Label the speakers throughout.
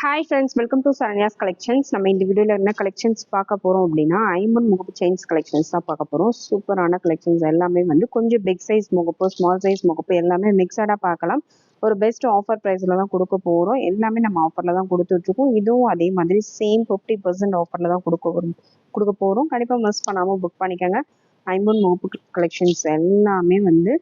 Speaker 1: Hi friends welcome to Saranya's collections நம்ம இந்த வீடியோவில் என்ன கலெக்ஷன்ஸ் பார்க்க போகிறோம் அப்படின்னா ஐம்பன் முகப்பு செயின்ஸ் கலெக்ஷன்ஸ் தான் பார்க்க போகிறோம் சூப்பரான கலெக்ஷன்ஸ் எல்லாமே வந்து கொஞ்சம் பிக் சைஸ் முகப்பு ஸ்மால் சைஸ் முகப்பு எல்லாமே மிக்சடாக பார்க்கலாம். ஒரு பெஸ்ட் ஆஃபர் ப்ரைஸில் தான் கொடுக்க போகிறோம் எல்லாமே நம்ம ஆஃபரில் தான் கொடுத்துட்ருக்கோம் இதுவும் அதே மாதிரி சேம் ஃபிஃப்டி பர்சன்ட் ஆஃபரில் தான் கொடுக்க கொடுக்க போகிறோம் கண்டிப்பாக மிஸ் பண்ணாமல் புக் பண்ணிக்கோங்க. ஐம்பன் முகப்பு கலெக்ஷன்ஸ் எல்லாமே வந்து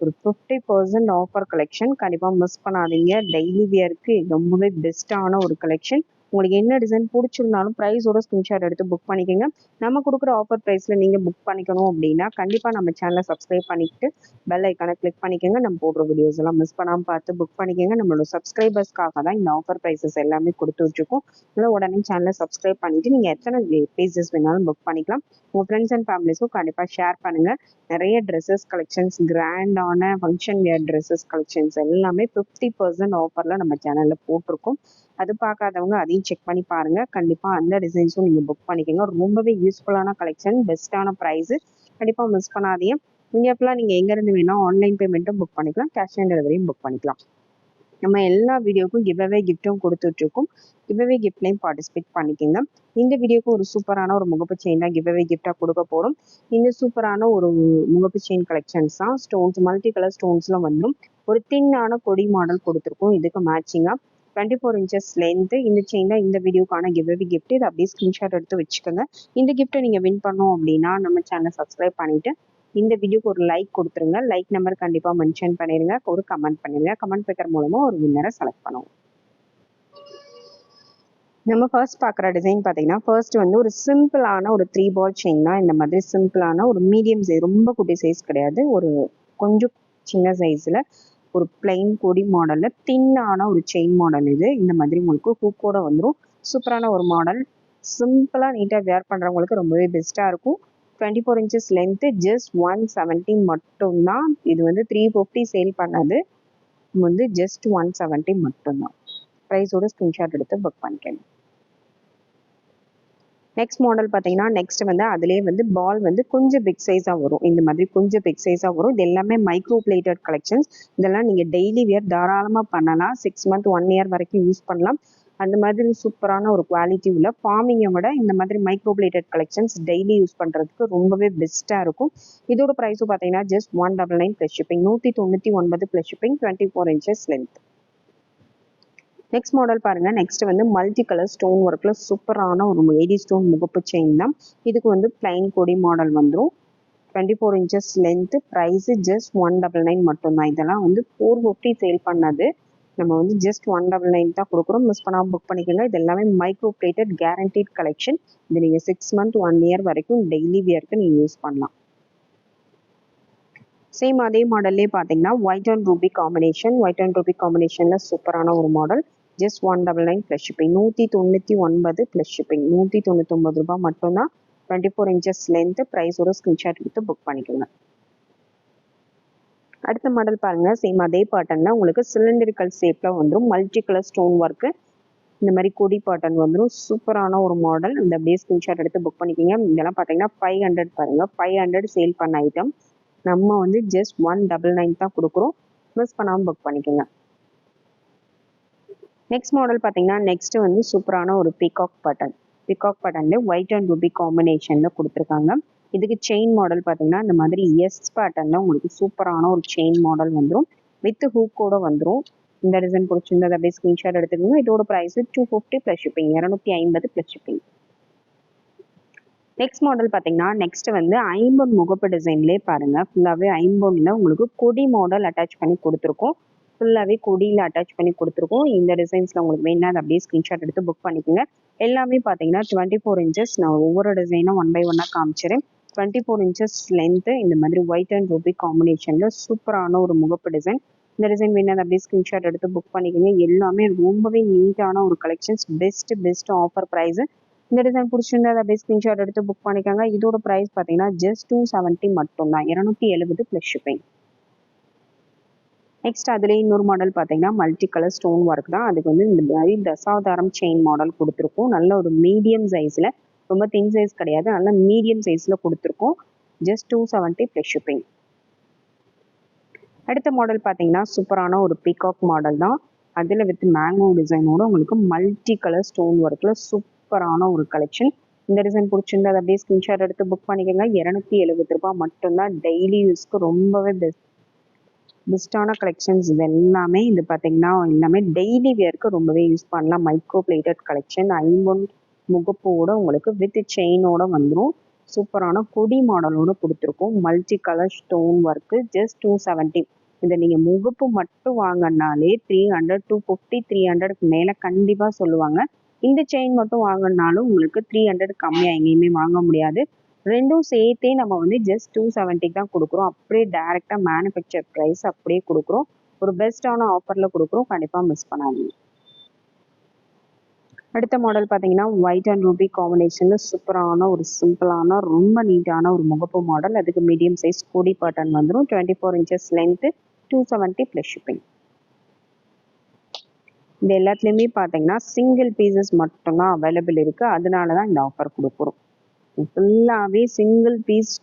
Speaker 1: ஒரு ஃபிஃப்டி பர்சன்ட் ஆஃபர் கலெக்ஷன் கண்டிப்பாக மிஸ் பண்ணாதீங்க. டெய்லி வியருக்கு ரொம்பவே பெஸ்ட்டான ஒரு கலெக்ஷன் உங்களுக்கு என்ன டிசைன் பிடிச்சிருந்தாலும் ப்ரைஸோட ஸ்க்ரீன்ஷாட் எடுத்து புக் பண்ணிக்கோங்க. நம்ம கொடுக்குற ஆஃபர் ப்ரைஸில் நீங்கள் புக் பண்ணிக்கணும் அப்படின்னா கண்டிப்பாக நம்ம சேனலை சப்ஸ்கிரைப் பண்ணிக்கிட்டு பெல் ஐக்கானை கிளிக் பண்ணிக்கோங்க. நம்ம போடுற வீடியோஸ் எல்லாம் மிஸ் பண்ணாமல் பார்த்து புக் பண்ணிக்கோங்க. நம்மளோட சப்ஸ்கிரைபர்ஸ்க்காக தான் இந்த ஆஃபர் ப்ரைஸஸ் எல்லாமே கொடுத்துட்ருக்கோம் இல்லை உடனே சேனலை சப்ஸ்கிரைப் பண்ணிவிட்டு நீங்கள் எத்தனை பேஜஸ் வேணாலும் புக் பண்ணிக்கலாம். உங்கள் ஃப்ரெண்ட்ஸ் அண்ட் ஃபேமிலிஸும் கண்டிப்பாக ஷேர் பண்ணுங்கள் நிறைய ட்ரெஸ்ஸஸ் கலெக்ஷன்ஸ் கிராண்டான ஃபங்க்ஷன் வேர் ட்ரெஸ்ஸஸ் கலெக்ஷன்ஸ் எல்லாமே ஃபிஃப்டி பர்சன்ட் ஆஃபரில் நம்ம சேனலில் போட்டிருக்கோம். அது பார்க்காதவங்க அதையும் செக் பண்ணி பாருங்க. கண்டிப்பா அந்த டிசைன்ஸும் நீங்க புக் பண்ணிக்கோங்க. ரொம்பவே யூஸ்ஃபுல்லான கலெக்ஷன் பெஸ்ட்டான ப்ரைஸ் கண்டிப்பா மிஸ் பண்ணாதீங்க. இங்கே ஃபுல்லாக நீங்க எங்க இருந்து வேணா ஆன்லைன் பேமெண்ட்டும் புக் பண்ணிக்கலாம். கேஷ் ஆன் டெலிவரியும் புக் பண்ணிக்கலாம். நம்ம எல்லா வீடியோக்கும் கிவ்அவே கிஃப்ட்டும் கொடுத்துட்ருக்கோம். கிவ்அவே கிஃப்ட்லையும் பார்ட்டிசிபேட் பண்ணிக்கோங்க. இந்த வீடியோக்கு ஒரு சூப்பரான ஒரு முகப்பு செயின் தான் கிவ்அவே கிஃப்டாக கொடுக்க போகிறோம் இந்த சூப்பரான ஒரு முகப்பு செயின் கலெக்ஷன்ஸ் தான் ஸ்டோன்ஸ் மல்டி கலர் ஸ்டோன்ஸ்லாம் வந்துடும் ஒரு தின்னான கொடி மாடல் கொடுத்துருக்கோம். இதுக்கு மேட்சிங்காக டுவெண்ட்டி ஃபோர் இன்ச்சஸ் லென்த்து இந்த செயின் தான் இந்த வீடியோக்கான கிவ்அவே கிஃப்ட் இதை அப்படியே ஸ்க்ரீன்ஷாட் எடுத்து வச்சுக்கோங்க. இந்த கிஃப்ட்டை நீங்கள் வின் பண்ணோம் அப்படின்னா நம்ம சேனலை சப்ஸ்கிரைப் பண்ணிவிட்டு இந்த வீடியோக்கு ஒரு லைக் கொடுத்துருங்க. லைக் நம்பர் கண்டிப்பாக மென்ஷன் பண்ணிடுங்க ஒரு கமெண்ட் பண்ணிடுங்க கமெண்ட் பேக்கர் மூலமாக ஒரு வின்னரை செலக்ட் பண்ணுவோம். நம்ம ஃபர்ஸ்ட் பார்க்குற டிசைன் பார்த்தீங்கன்னா ஃபர்ஸ்ட் வந்து ஒரு சிம்பிளான ஒரு த்ரீ பால் செயின் தான் இந்த மாதிரி சிம்பிளான ஒரு மீடியம் சைஸ் ரொம்ப குட்டி சைஸ் கிடையாது. ஒரு கொஞ்சம் சின்ன சைஸில் ஒரு பிளைன் கொடி மாடலில் தின்னான ஒரு செயின் மாடல் இது. இந்த மாதிரி உங்களுக்கு ஹூக்கோட வந்துடும் சூப்பரான ஒரு மாடல் சிம்பிளாக நீட்டாக வேர் பண்ணுறவங்களுக்கு ரொம்பவே பெஸ்ட்டாக இருக்கும். Twenty four inches length just one seventy மட்டும்தான். இது வந்து த்ரீ ஃபிஃப்டி சேல் பண்ணது. வந்து ஜஸ்ட் ஒன் செவன்ட்டி மட்டும்தான். ப்ரைஸோட ஸ்க்ரீன்ஷாட் எடுத்து புக் பண்ணிக்கணும் நெக்ஸ்ட் மாடல் பார்த்தீங்கன்னா நெக்ஸ்ட் வந்து அதுலேயே வந்து பால் வந்து கொஞ்சம் பிக் சைஸாக வரும். இந்த மாதிரி கொஞ்சம் பிக் சைஸாக வரும். இது எல்லாமே மைக்ரோ பிளேட்டட் கலெக்ஷன்ஸ் இதெல்லாம் நீங்கள் டெய்லி வியர் தாராளமாக பண்ணலாம். சிக்ஸ் மந்த் ஒன் இயர் வரைக்கும் யூஸ் பண்ணலாம். அந்த மாதிரி சூப்பரான ஒரு குவாலிட்டி உள்ள ஃபார்மிங்கை விட இந்த மாதிரி micro plated collections daily use பண்ணுறதுக்கு ரொம்பவே பெஸ்ட்டாக இருக்கும். இதோட ப்ரைஸும் பார்த்தீங்கன்னா just one double nine plus shipping நூற்றி தொண்ணூற்றி ஒன்பது plus shipping twenty four inches length next model பாருங்க. நெக்ஸ்ட் வந்து மல்டி கலர் ஸ்டோன் ஒர்க்ல சூப்பரான ஒரு எயிட்டி ஸ்டோன் முகப்பு செயின் தான். இதுக்கு வந்து பிளைன் கொடி மாடல் வந்துடும் twenty four inches length price just one double nine மட்டும்தான். இதெல்லாம் வந்து ஃபோர் ஃபிஃப்டி சேல் பண்ணது. நம்ம வந்து ஜஸ்ட் ஒன் டபுள் நைன் தான் கொடுக்குறோம். மிஸ் பண்ணாமல் புக் பண்ணிக்கோங்க. இது எல்லாமே மைக்ரோ பிளேட்டட் கேரண்டீட் கலெக்ஷன் இது நீங்கள் சிக்ஸ் மந்த் ஒன் இயர் வரைக்கும் டெய்லி வியருக்கு நீங்கள் யூஸ் பண்ணலாம். சேம் அதே மாடல்லே பார்த்தீங்கன்னா white and ruby combination white and ruby காம்பினேஷனில் சூப்பரான ஒரு model just one double nine plus shipping நூற்றி தொண்ணூற்றி ஒன்பது ப்ளஸ் ஷிப்பிங் நூற்றி தொண்ணூத்தொம்பது ரூபாய் மட்டும்தான் டுவெண்ட்டி ஃபோர் இன்ச்சஸ் லென்த்து ப்ரைஸோட ஸ்க்ரீன்ஷாட் எடுத்து புக் பண்ணிக்கோங்க. அடுத்த மாடல் பாருங்க. சேம் அதே பேட்டர்னில் உங்களுக்கு சிலிண்டரிக்கல் ஷேப்பில் வந்துடும் மல்டி கலர் ஸ்டோன் ஒர்க்கு இந்த மாதிரி கொடி பேட்டர்ன் வந்துடும் சூப்பரான ஒரு மாடல் இந்த அப்படியே ஸ்க்ரீன்ஷாட் எடுத்து புக் பண்ணிக்கிங்க. இதெல்லாம் பார்த்தீங்கன்னா ஃபைவ் ஹண்ட்ரட் பாருங்கள் ஃபைவ் ஹண்ட்ரட் சேல் பண்ண ஐட்டம் நம்ம வந்து ஜஸ்ட் ஒன் டபுள் நைன் தான் கொடுக்குறோம். மிஸ் பண்ணாமல் புக் பண்ணிக்கோங்க. நெக்ஸ்ட் மாடல் பார்த்தீங்கன்னா நெக்ஸ்ட் வந்து சூப்பரான ஒரு பிகாக் பட்டன் பிகாக் பட்டன்ல ஒயிட் அண்ட் ரூபி காம்பினேஷனில் கொடுத்துருக்காங்க. இதுக்கு செயின் மாடல் பார்த்தீங்கன்னா இந்த மாதிரி எஸ் பேட்டர்னில் உங்களுக்கு சூப்பரான ஒரு செயின் மாடல் வந்துடும் வித் ஹூக்கோட வந்துடும் இந்த டிசைன் பிடிச்சிருந்தது அப்படியே ஸ்க்ரீன்ஷாட் எடுத்துக்கோங்க. இதோட price two fifty plus shipping இரநூத்தி ஐம்பது ப்ளஸ் ஷிப்பிங் நெக்ஸ்ட் மாடல் பார்த்தீங்கன்னா நெக்ஸ்ட் வந்து ஐம்பொன் முகப்பு டிசைன்லேயே பாருங்க. ஃபுல்லாகவே ஐம்பொன்ல உங்களுக்கு கொடி மாடல் அட்டாச் பண்ணி கொடுத்துருக்கோம். ஃபுல்லாகவே கொடியில் அட்டாச் பண்ணி கொடுத்துருக்கோம். இந்த டிசைன்ஸில் உங்களுக்கு வேணா அதை அப்படியே ஸ்க்ரீன்ஷாட் எடுத்து புக் பண்ணிக்கோங்க. எல்லாமே பார்த்தீங்கன்னா டுவெண்ட்டி ஃபோர் இன்ச்சஸ் நான் ஒவ்வொரு டிசைனும் ஒன் பை ஒன்னாக காமிச்சிறேன். டுவெண்ட்டி ஃபோர் இன்ச்சஸ் லென்த்து இந்த மாதிரி ஒயிட் அண்ட் ரூபி காம்பினேஷனில் சூப்பரான ஒரு முகப்பு டிசைன் இந்த டிசைன் வேணா அப்படியே ஸ்க்ரீன்ஷாட் எடுத்து புக் பண்ணிக்கோங்க. எல்லாமே ரொம்பவே நீட்டான ஒரு collections best best offer price இந்த டிசைன் பிடிச்சிருந்தா அப்படியே ஸ்க்ரீன்ஷாட் எடுத்து புக் பண்ணிக்கோங்க. இதோட ப்ரைஸ் பார்த்தீங்கன்னா ஜஸ்ட் டூ செவன்ட்டி மட்டும்தான். இரநூத்தி எழுபது ப்ளஸ் ஷிப்பிங் நெக்ஸ்ட் அதுலேயே இன்னொரு மாடல் பார்த்தீங்கன்னா மல்டி கலர் ஸ்டோன் ஒர்க் தான். அதுக்கு வந்து இந்த மாதிரி தசாவதாரம் செயின் மாடல் கொடுத்துருக்கோம். நல்ல ஒரு மீடியம் சைஸில் ரொம்ப தின் சைஸ் கிடையாது. நல்ல மீடியம் சைஸில் கொடுத்துருக்கோம். Just two seventy plus shipping அடுத்த மாடல் பார்த்தீங்கன்னா சூப்பரான ஒரு பீகாக் மாடல் தான். அதில் வித் மேங்கோ டிசைனோட உங்களுக்கு மல்டி கலர் ஸ்டோன் ஒர்க்கில் சூப்பரான ஒரு கலெக்ஷன் இந்த டிசைன் பிடிச்சிருந்தா அதை அப்படியே ஸ்கிரீன்ஷாட் எடுத்து புக் பண்ணிக்கோங்க. இரநூத்தி எழுபது ரூபாய் மட்டும்தான் டெய்லி யூஸ்க்கு ரொம்பவே பெஸ்ட் பெஸ்ட்டான கலெக்ஷன்ஸ் இது எல்லாமே. இது பார்த்தீங்கன்னா எல்லாமே டெய்லி வியர்க்கு ரொம்பவே யூஸ் பண்ணலாம். மைக்ரோ பிளேட்டட் கலெக்ஷன் ஐம்பொன் முகப்போட உங்களுக்கு வித் செயினோட வந்துடும் சூப்பரான கொடி மாடலோட கொடுத்துருக்கோம். Multi colour stone work just two seventy இதை நீங்கள் முகப்பு மட்டும் வாங்கினாலே three hundred two fifty three ஹண்ட்ரடுக்கு மேலே கண்டிப்பாக சொல்லுவாங்க. இந்த செயின் மட்டும் வாங்கினாலும் உங்களுக்கு த்ரீ ஹண்ட்ரட் கம்மியாக எங்கேயுமே வாங்க முடியாது. ரெண்டும் சேர்த்தே நம்ம வந்து ஜஸ்ட் டூ செவன்ட்டிக்கு தான் கொடுக்குறோம். அப்படியே டேரெக்டாக மேனுஃபேக்சர் ப்ரைஸ் அப்படியே கொடுக்குறோம். ஒரு பெஸ்ட்டான ஆஃபரில் கொடுக்குறோம். கண்டிப்பாக மிஸ் பண்ணாதீங்க. அடுத்த மாடல் பார்த்தீங்கன்னா ஒயிட் அண்ட் ரூபி காம்பினேஷனில் சூப்பரான ஒரு சிம்பிளான ரொம்ப நீட்டான ஒரு முகப்பு மாடல் அதுக்கு மீடியம் சைஸ் கோடி பாட்டன் வந்துடும் twenty four inches length two seventy plus shipping இந்த எல்லாத்துலேயுமே பார்த்தீங்கன்னா சிங்கிள் பீசஸ் மட்டும்தான் அவைலபிள் இருக்குது அதனால தான் இந்த ஆஃபர் கொடுக்குறோம். ஃபுல்லாகவே சிங்கிள் பீஸ்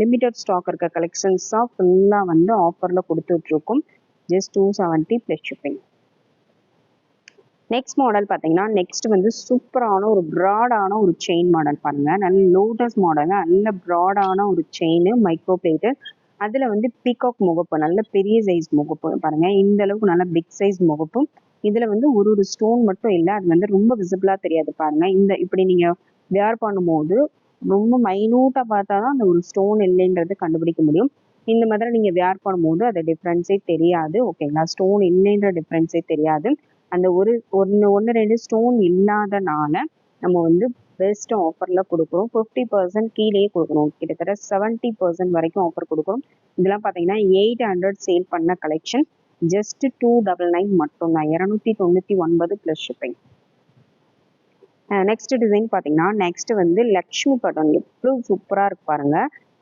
Speaker 1: லிமிட்டட் ஸ்டாக் இருக்க கலெக்ஷன்ஸாக ஃபுல்லாக வந்து ஆஃபரில் கொடுத்துட்ருக்கோம். Just two seventy plus shipping next model பார்த்தீங்கன்னா நெக்ஸ்ட் வந்து சூப்பரான ஒரு ப்ராடான ஒரு செயின் மாடல் பாருங்க. நல்ல லோட்டஸ் மாடல் நல்ல ப்ராடான ஒரு செயின் மைக்ரோ பிளேட்டு அதில் வந்து பீகாக் முகப்பு நல்ல பெரிய சைஸ் முகப்பு பாருங்க. இந்த அளவுக்கு நல்ல பிக் சைஸ் முகப்பும் இதில் வந்து ஒரு ஒரு ஸ்டோன் மட்டும் இல்லை அது வந்து ரொம்ப விசிபிளாக தெரியாது பாருங்க. இந்த இப்படி நீங்கள் வேர் பண்ணும்போது ரொம்ப மைனூட்டாக பார்த்தா தான் அந்த ஒரு ஸ்டோன் இல்லைன்றது கண்டுபிடிக்க முடியும். இந்த மாதிரி நீங்கள் வேர் பண்ணும்போது அது டிஃப்ரென்ஸே தெரியாது. ஓகேங்களா ஸ்டோன் இல்லைன்ற டிஃப்ரென்ஸே தெரியாது. அந்த ஒரு ஒன்று ஒன்று ரெண்டு ஸ்டோன் இல்லாதனால நம்ம வந்து பெஸ்ட் ஆஃபரில் கொடுக்குறோம். ஃபிஃப்டி பர்சன்ட் கீழேயே கொடுக்குறோம். கிட்டத்தட்ட செவன்ட்டி பர்சன்ட் வரைக்கும் ஆஃபர் கொடுக்குறோம். இதெல்லாம் பார்த்தீங்கன்னா எயிட் ஹண்ட்ரட் சேல் பண்ண collection just two double nine மட்டும்தான் இரநூத்தி தொண்ணூற்றி ஒன்பது ப்ளஸ் ஷிப்பிங் நெக்ஸ்ட் டிசைன் பார்த்தீங்கன்னா நெக்ஸ்ட் வந்து லக்ஷ்மி பட்டன் எவ்வளோ சூப்பராக இருக்கு பாருங்க.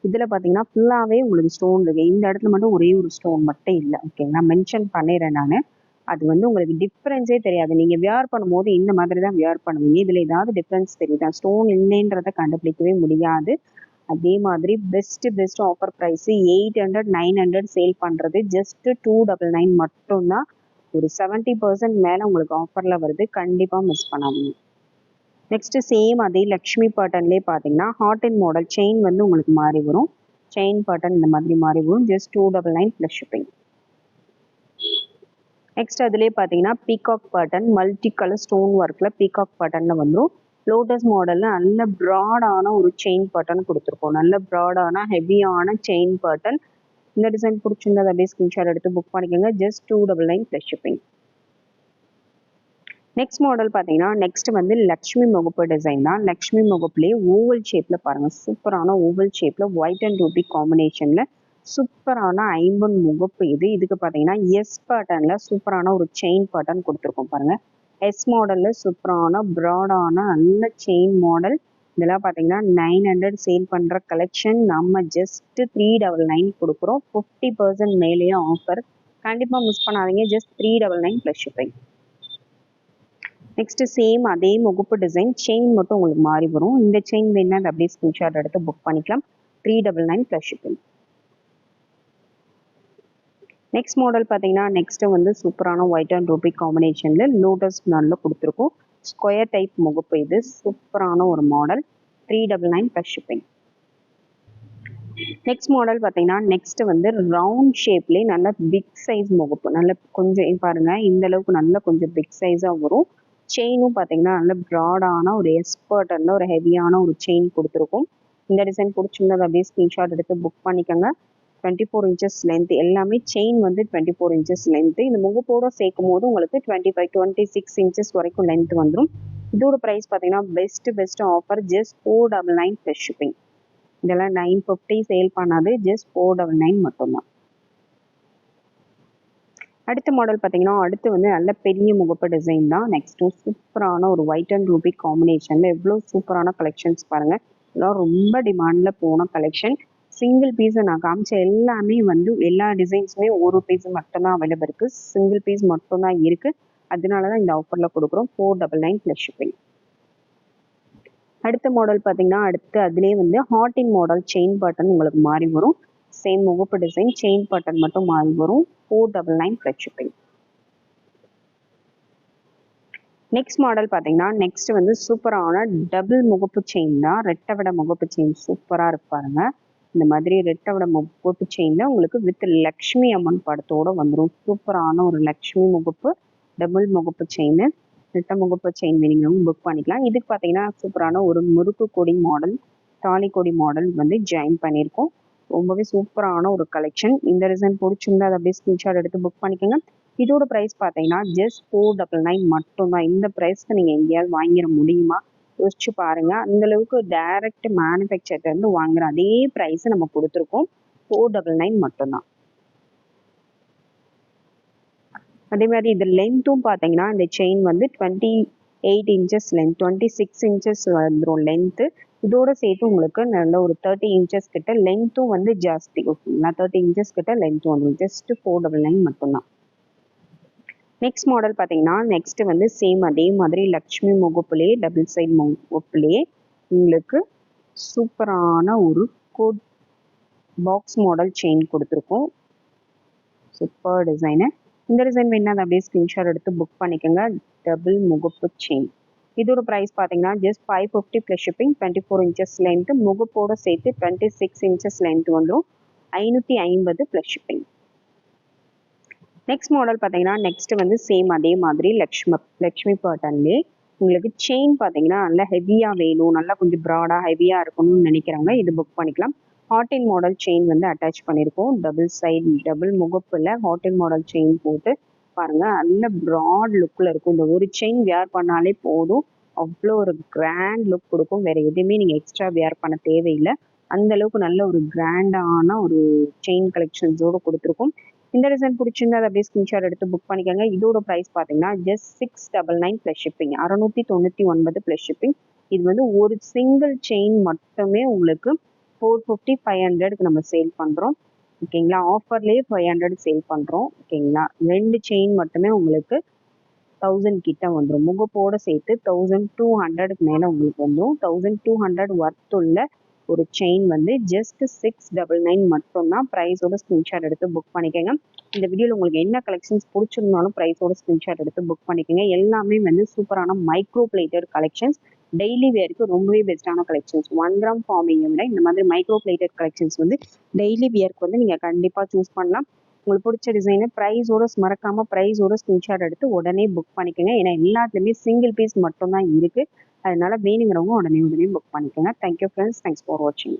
Speaker 1: இதில் பார்த்தீங்கன்னா ஃபுல்லாகவே உங்களுக்கு ஸ்டோன் இருக்கு. இந்த இடத்துல மட்டும் ஒரே ஒரு ஸ்டோன் மட்டும் இல்லை. ஓகேங்களா மென்ஷன் பண்ணிடுறேன் நான். அது வந்து உங்களுக்கு டிஃப்ரென்ஸே தெரியாது. நீங்கள் வியர் பண்ணும்போது இந்த மாதிரி தான் வியர் பண்ணுவீங்க. இதில் ஏதாவது டிஃப்ரென்ஸ் தெரியுதா? ஸ்டோன் இல்லைன்றதை கண்டுபிடிக்கவே முடியாது. அதே மாதிரி best best offer price eight hundred nine hundred sale பண்ணுறது ஜஸ்ட் டூ டபுள் நைன் மட்டும்தான். ஒரு செவன்ட்டி பர்சன்ட் மேலே உங்களுக்கு ஆஃபரில் வருது. கண்டிப்பாக மிஸ் பண்ணாதீங்க. நெக்ஸ்ட் சேம் அதே லக்ஷ்மி பாட்டன்லேயே பார்த்தீங்கன்னா ஹாட் அண்ட் மாடல் செயின் வந்து உங்களுக்கு மாறி வரும். செயின் பாட்டன் இந்த மாதிரி மாறி வரும். Just two double nine plus shipping next அதுலேயே பார்த்தீங்கன்னா peacock pattern multi colour stone ஒர்க்கில் பீகாக் பாட்டனில் வந்துடும் லோட்டஸ் மாடலில் நல்ல ப்ராடான ஒரு செயின் பட்டன் கொடுத்துருக்கோம். நல்ல ப்ராடான ஹெவியான செயின் பட்டன் இந்த டிசைன் பிடிச்சிருந்தது அப்படியே ஸ்க்ரீன்ஷாட் எடுத்து புக் பண்ணிக்கோங்க. Just two double nine plus shipping next model பார்த்தீங்கன்னா நெக்ஸ்ட் வந்து லக்ஷ்மி முகப்பு டிசைன் தான். லக்ஷ்மி முகப்புலேயே ஓவல் ஷேப்பில் பாருங்கள் சூப்பரான ஓவல் ஷேப்பில் ஒயிட் அண்ட் ரூபி காம்பினேஷனில் சூப்பரான ஐம்பன் முகப்பு இது. இதுக்கு பார்த்தீங்கன்னா எஸ் பேட்டர்னில் சூப்பரான ஒரு செயின் பேட்டர்ன் கொடுத்துருக்கோம் பாருங்கள் எஸ் மாடலில் சூப்பரான ப்ராடான நல்ல செயின் மாடல் இதெல்லாம் பார்த்தீங்கன்னா நைன் ஹண்ட்ரட் சேல் பண்ணுற கலெக்ஷன் நம்ம ஜஸ்ட் த்ரீ டபுள் நைன் கொடுக்குறோம். ஃபிஃப்டி பர்சன்ட் மேலேயும் ஆஃபர் கண்டிப்பாக மிஸ் பண்ணாதீங்க. Just three double nine plus shipping next same அதே முகப்பு டிசைன் செயின் மட்டும் உங்களுக்கு மாறி வரும். இந்த செயின் வேணா அப்படியே ஸ்க்ரீன்ஷாட் எடுத்து புக் பண்ணிக்கலாம். Three double nine plus shipping next model பார்த்தீங்கன்னா நெக்ஸ்ட்டு வந்து சூப்பரான ஒயிட் அண்ட் ரூபி காம்பினேஷனில் லோட்டஸ் நல்லா கொடுத்துருக்கோம். ஸ்கொயர் டைப் முகப்பு இது. சூப்பரான ஒரு model three double nine plus shipping next model பார்த்தீங்கன்னா நெக்ஸ்ட் வந்து ரவுண்ட் ஷேப்லேயே நல்ல பிக் சைஸ் முகப்பு. நல்ல கொஞ்சம் பாருங்க. இந்த அளவுக்கு நல்ல கொஞ்சம் பிக் சைஸாக வரும். செயினும் பார்த்தீங்கன்னா நல்ல ப்ராடான ஒரு எக்ஸ்பர்ட்டான ஒரு ஹெவியான ஒரு செயின் கொடுத்துருக்கும். இந்த டிசைன் பிடிச்சிருந்தது அப்படியே ஸ்க்ரீன்ஷாட் எடுத்து புக் பண்ணிக்கோங்க. டுவெண்ட்டி ஃபோர் இன்ச்சஸ் லென்த் எல்லாமே செயின் வந்து டுவெண்ட்டி ஃபோர் இன்ச்சஸ் லென்த்து இந்த முகப்போட சேர்க்கும் போது உங்களுக்கு twenty five twenty six inches வரைக்கும் லென்த் வந்துடும் இதோட ப்ரைஸ் பார்த்தீங்கன்னா best best offer just four double nine plus shipping இதெல்லாம் நைன் ஃபிஃப்டி சேல் பண்ணாது ஜஸ்ட் ஃபோர் டபுள் நைன் மட்டும்தான். அடுத்த மாடல் பார்த்தீங்கன்னா அடுத்து வந்து நல்ல பெரிய முகப்பு டிசைன் தான். நெக்ஸ்ட்டு சூப்பரான ஒரு ஒயிட் அண்ட் ரூபி காம்பினேஷனில் எவ்வளோ சூப்பரான கலெக்ஷன்ஸ் பாருங்கள் இதெல்லாம் ரொம்ப டிமாண்டில் போன கலெக்ஷன் சிங்கிள் பீஸை நான் காமிச்ச எல்லாமே வந்து எல்லா டிசைன்ஸுமே ஒரு பீஸ் மட்டும்தான் அவைலபிள் இருக்குது சிங்கிள் பீஸ் மட்டும்தான் இருக்குது அதனால தான் இந்த ஆஃபரில் கொடுக்குறோம். Four double nine plus shipping அடுத்த மாடல் பார்த்தீங்கன்னா அடுத்து அதுலேயே வந்து ஹாட்டின் மாடல் செயின் பட்டன் உங்களுக்கு மாறி வரும். சேம் முகப்பு டிசைன் செயின் பட்டன் மட்டும் மாறி வரும். Four double nine plus shipping next model பார்த்தீங்கன்னா நெக்ஸ்ட் வந்து சூப்பரான டபுள் முகப்பு செயின் தான். ரெட்டை விட முகப்பு செயின் சூப்பராக இருப்பாருங்க இந்த மாதிரி ரெட்டோட முகப்பு செயினில் உங்களுக்கு வித் லக்ஷ்மி அம்மன் படத்தோட வந்துடும் சூப்பரான ஒரு லக்ஷ்மி முகப்பு டபுள் முகப்பு செயின் ரெட்ட முகப்பு செயின் வேணுங்கிறவங்க புக் பண்ணிக்கலாம். இதுக்கு பார்த்தீங்கன்னா சூப்பரான ஒரு முறுக்கு கொடி மாடல் தாலி கொடி மாடல் வந்து ஜாயின் பண்ணியிருக்கோம். ரொம்பவே சூப்பரான ஒரு கலெக்ஷன் இந்த டிசைன் பிடிச்சிருந்தா அதை அப்படியே ஸ்க்ரீன்ஷாட் எடுத்து புக் பண்ணிக்கோங்க. இதோட ப்ரைஸ் பார்த்தீங்கன்னா ஜஸ்ட் ஃபோர் டபுள் நைன் மட்டும்தான். இந்த ப்ரைஸ்க்கு நீங்கள் எங்கேயாவது வாங்கிட முடியுமா? யோசிச்சு பாருங்க. அந்த அளவுக்கு டைரக்ட் மேனுஃபேக்சர்லேருந்து வாங்குற அதே ப்ரைஸ் நம்ம கொடுத்துருக்கோம். ஃபோர் டபுள் நைன் மட்டும்தான். அதே மாதிரி இது லென்த்தும் பார்த்தீங்கன்னா இந்த செயின் வந்து twenty eight inches length twenty six inches வந்துடும் லென்த்து இதோட சேர்த்து உங்களுக்கு நல்ல ஒரு தேர்ட்டி இன்ச்சஸ் கிட்ட லென்த்தும் வந்து ஜாஸ்தி. ஓகேங்களா? தேர்ட்டி இன்ச்சஸ் கிட்ட லென்த்தும் வந்துடும் ஜஸ்ட் ஃபோர் டபுள் நைன் மட்டும்தான். நெக்ஸ்ட் மாடல் பார்த்தீங்கன்னா நெக்ஸ்ட் வந்து சேம் அதே மாதிரி லக்ஷ்மி முகப்புலே டபுள் சைட் முகப்புலே உங்களுக்கு சூப்பரான ஒரு கோட் பாக்ஸ் மாடல் செயின் கொடுத்துருக்கோம். சூப்பர் டிசைனு இந்த டிசைன் வேணா அதை அப்படியே ஸ்க்ரீன்ஷாட் எடுத்து புக் பண்ணிக்கோங்க. டபுள் முகப்பு செயின் இதோட ப்ரைஸ் பார்த்தீங்கன்னா just five fifty plus shipping twenty four inches length முகப்போட சேர்த்து டுவெண்ட்டி சிக்ஸ் இன்ச்சஸ் லென்த் வந்துடும் ஐநூற்றி ஐம்பது ப்ளஸ் ஷிப்பிங் நெக்ஸ்ட் மாடல் பார்த்தீங்கன்னா நெக்ஸ்ட் வந்து சேம் அதே மாதிரி லக்ஷ்மி லக்ஷ்மி பேட்டர்ன்லே உங்களுக்கு செயின் பார்த்தீங்கன்னா நல்லா ஹெவியாக வேணும். நல்லா கொஞ்சம் ப்ராடாக ஹெவியாக இருக்கணும்னு நினைக்கிறவங்க இது புக் பண்ணிக்கலாம். ஹாட்டின் மாடல் செயின் வந்து அட்டாச் பண்ணியிருக்கோம் டபுள் சைட் டபுள் முகப்பில் ஹாட்டின் மாடல் செயின் போட்டு பாருங்க. நல்ல ப்ராட் லுக்கில் இருக்கும். இந்த ஒரு செயின் வியர் பண்ணாலே போதும். அவ்வளோ ஒரு கிராண்ட் லுக் கொடுக்கும். வேற எதுவுமே நீங்கள் எக்ஸ்ட்ரா வியர் பண்ண தேவையில்லை. அந்த அளவுக்கு நல்ல ஒரு கிராண்டான ஒரு செயின் கலெக்ஷன்ஸோடு கொடுத்துருக்கோம். இந்த டிசைன் பிடிச்சிருந்தா அதை அப்படியே ஸ்கிரீன்ஷாட் எடுத்து புக் பண்ணிக்கோங்க. இதோட ப்ரைஸ் பார்த்தீங்கன்னா just six double nine plus shipping அறநூற்றி தொண்ணூற்றி ஒன்பது ப்ளஸ் ஷிப்பிங் இது வந்து ஒரு சிங்கிள் செயின் மட்டுமே உங்களுக்கு ஃபோர் ஃபிஃப்டி ஃபைவ் ஹண்ட்ரடுக்கு நம்ம சேல் பண்ணுறோம் ஓகேங்களா ஆஃபர்லேயே ஃபைவ் ஹண்ட்ரட் சேல் பண்ணுறோம் ஓகேங்களா ரெண்டு செயின் மட்டுமே உங்களுக்கு தௌசண்ட் கிட்ட வந்துடும் முகப்போட சேர்த்து தௌசண்ட் டூ ஹண்ட்ரடுக்கு மேலே உங்களுக்கு வந்துடும் தௌசண்ட் டூ ஹண்ட்ரட் ஒர்த் உள்ள ஒரு செயின் வந்து ஜஸ்ட் சிக்ஸ் டபுள் நைன் மட்டும்தான் ப்ரைஸோட ஸ்க்ரீன்ஷாட் எடுத்து புக் பண்ணிக்கோங்க. இந்த வீடியோவில் உங்களுக்கு என்ன கலெக்ஷன்ஸ் பிடிச்சிருந்தாலும் ப்ரைஸோட ஸ்க்ரீன்ஷாட் எடுத்து புக் பண்ணிக்கோங்க. எல்லாமே வந்து சூப்பரான மைக்ரோ பிளேட்டட் கலெக்ஷன்ஸ் டெய்லி வியருக்கு ரொம்பவே பெஸ்ட்டான கலெக்ஷன்ஸ் ஒன் கிராம் ஃபார்மிங்கை விட இந்த மாதிரி மைக்ரோ பிளேட்டட் கலெக்ஷன்ஸ் வந்து டெய்லி வியர்க்கு வந்து நீங்கள் கண்டிப்பாக சூஸ் பண்ணலாம். உங்களுக்கு பிடிச்ச டிசைனு ப்ரைஸோட மறக்காமல் ப்ரைஸோட ஸ்க்ரீன்ஷாட் எடுத்து உடனே புக் பண்ணிக்கோங்க. ஏன்னா எல்லாத்துலேயுமே சிங்கிள் பீஸ் மட்டும்தான் இருக்குது அதனால வேணுங்கிறவங்க உடனே உடனே புக் பண்ணிக்கோங்க. தேங்க்யூ ஃப்ரெண்ட்ஸ் தேங்க்ஸ் ஃபார் வாட்சிங்